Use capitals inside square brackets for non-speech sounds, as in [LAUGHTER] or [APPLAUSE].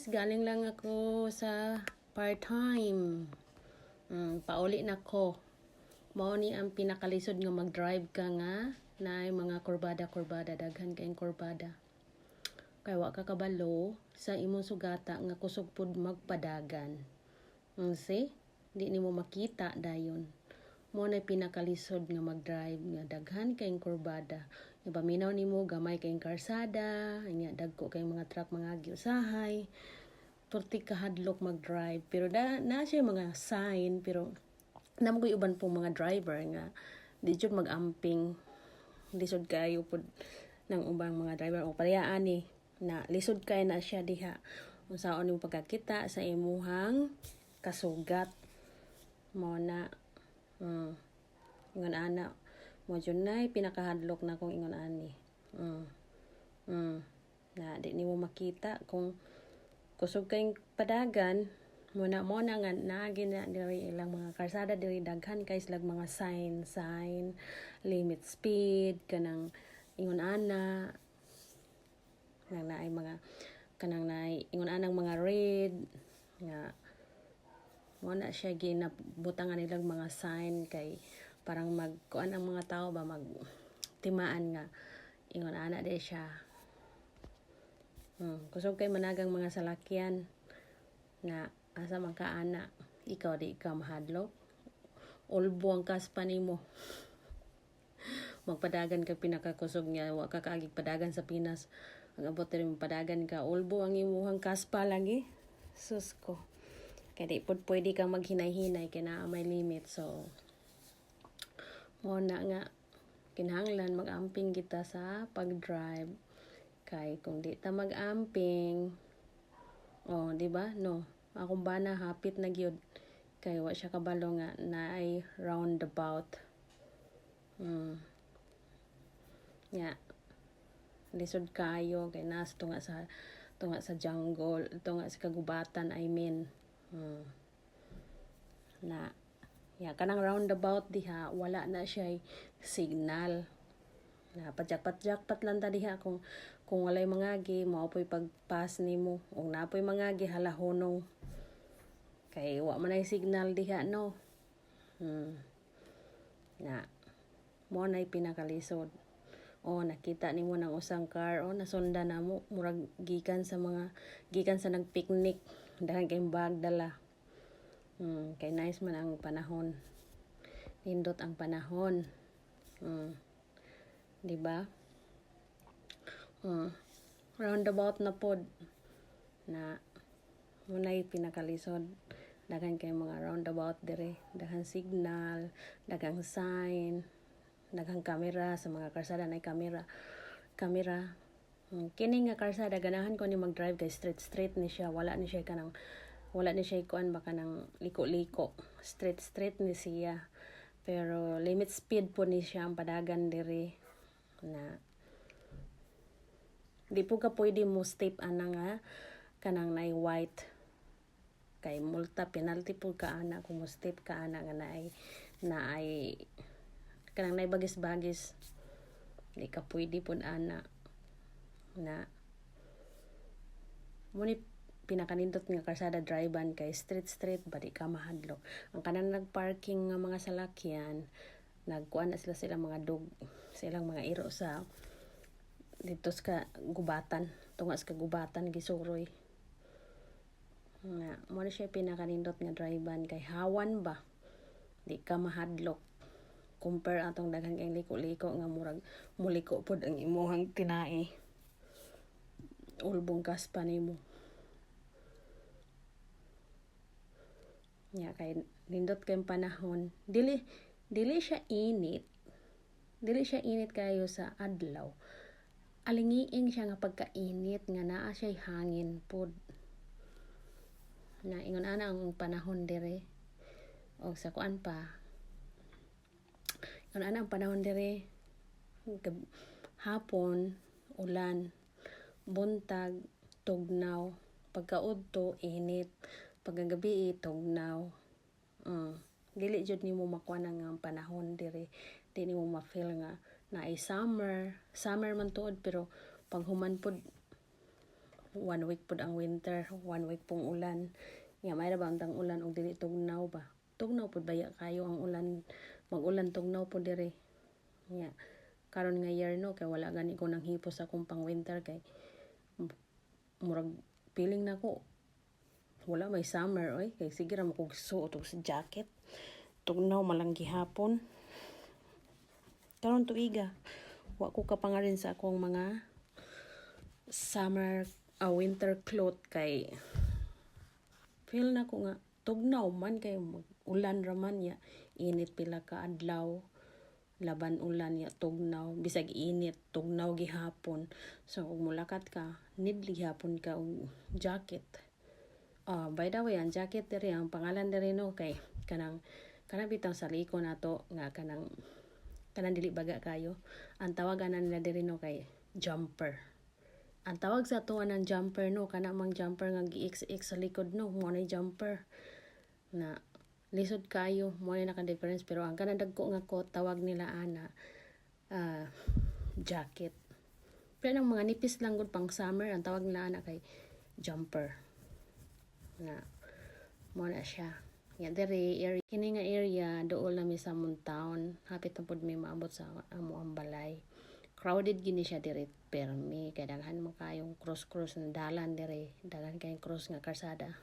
guys, galing lang ako sa part-time. Mm, pauli na ko. Mao ni ang pinakalisod nga mag-drive ka nga na mga kurbada-kurbada daghan kayong kurbada. Kay wa ka kabalo sa imong sugata nga kusog pud magpadagan. Mm, see? Di nimo makita dayon. Mo na pinakalisod nga mag-drive nga daghan kayong kurbada. Nga paminaw nimo gamay kayong karsada, nya dagko kayong mga truck mga giusahay. Turti ka hadlok mag-drive. Pero da na siya mga sign pero namoy uban pong mga driver nga di jud mag-amping. Lisod kayo pud ng ubang mga driver. O parehaan ni na lisod kay na siya diha. Unsaon yung pagkakita sa imuhang kasugat. Mo na ingon ana. Mo jud nay pinakahadlok na kong ingon ani. Mm, mm, na di nimo makita kung kusog kayong padagan muna mo na nga naagi na diri ilang mga karsada diri daghan kay silang mga sign sign limit speed kanang ingon ana. Nang naay mga kanang naay ingon anang mga red nga mo na siya ginabutangan nilang mga sign kay parang magkuan ang mga tao ba mag timaan nga ingon ana di siya. Hmm. kusog kay managang mga salakyan na asa man ka ana? Ikaw di ka mahadlok? Ulbo ang kaspa nimo. [LAUGHS] Magpadagan ka pinakakusog niya wa ka kaagig padagan sa Pinas. Ang abot rin padagan ka ulbo ang imuhang kaspa lagi. Sus ko. Kaya di pud pwede ka maghinay-hinay kaya na may limit so mo na nga kinahanglan mag-amping kita sa pag-drive. Kay kung di ta mag-amping oh di ba? No akong bana hapit na gyud. Kay wa siya kabalo nga na ay roundabout. Mm. nya lisod kayo kay nas tunga sa tunga sa jungle tunga sa kagubatan I mean. Mm. na ya kanang roundabout diha wala na siya signal. Na padyak-padyak lang ta diha kung kung walay mangagi mao po'y pagpas nimo. Ug napoy mangagi halahonong kay wa man ay signal diha no? Hmm. na mo na pinakalisod. O nakita nimo ng usang car o nasunda na mo. Murag gikan sa mga gikan sa nagpicnic dahil kay bag dala hmm, kay nice man ang panahon. Nindot ang panahon. Hmm. di ba? Hmm. roundabout na pod na munay pinakalisod. Daghan kay mga roundabout dire. Daghan signal daghang sign daghang kamera. Sa mga karsada na kamera. Kamera. Hmm. kini nga karsada ganahan ko ni mag-drive kay straight straight ni siya. Wala ni siya kanang wala ni siya kuan baka nang liko-liko. Straight straight ni siya. Pero limit speed po ni siya ang padagan dire na di po ka pwede mo step ana nga kanang nay white. Kay multa penalty po ka ana. Kung mo step ka ana nga naay naay kanang nay bagis-bagis. Di ka pwede pud ana. Na ni pinakanindot nga karsada drivean kay street street badi ka mahadlok. Ang kanang nagparking nga mga salakyan nagkuan na sila silang mga dog silang mga iro sa dito sa gubatan tunga sa gubatan gisuroy. Nga mo na siya pinakanindot nga drivean kay hawan ba? Di ka mahadlok. Compare atong daghang kay liko-liko nga murag muliko pod ang imuhang tinae. Ulbong kaspa nimo Ya kay nindot kay panahon. Dili dili siya init. Dili siya init kayo sa adlaw. Alingiing siya nga pagkainit nga naa siya hangin pod na ingon ana ang panahon dire. O sa kuan pa. Ingon ana ang panahon dire. Hapon ulan buntag tugnaw pagkaudto init pagagabi tugnaw uh, dili jud nimo makuha ang panahon dire di nimo ma-feel nga na ay summer summer man tuod pero pag human pod one week pod ang winter, one week pong ulan. Nga may ba ang ulan og dili tugnaw ba? Tugnaw pod baya kayo ang ulan, mag-ulan tugnaw pod dire. Nga karon nga year no kay wala gani ko nang hipos akong pang winter kay murag feeling na ko wala may summer oy. Kay sige ra kog suot og sa jacket. Tugnaw malang gihapon. Karon tuiga wa ko kapangarin sa akong mga summer ah, winter cloth kay feel na ko nga tugnaw man kay ulan ra man ya init pila ka adlaw laban ulan ya tugnaw. Bisag init tugnaw gihapon. So ug mulakat ka nidli gihapon ka og jacket Ah, by the way, ang jacket diri ang pangalan diri no? Kay kanang kanang bitang sa liko nato nga kanang kanang dili baga kayo. Ang tawagan na nila diri no? Kay jumper. Ang tawag sa tuwa ng jumper no? Kana mang jumper nga gi-XX sa likod no? Mo na jumper. Na lisod kayo mo na naka difference pero ang kanang dagko nga ko tawag nila ana ah, jacket. Pero ang mga nipis lang gud pang summer ang tawag nila ana kay jumper na mo na siya. Ya dere area kini nga area dool na mi sa Town. Hapit na pud mi maabot sa amo ang balay. Crowded gini siya dire permi kay daghan mo kayong cross cross na dalan dire daghan kayong cross nga karsada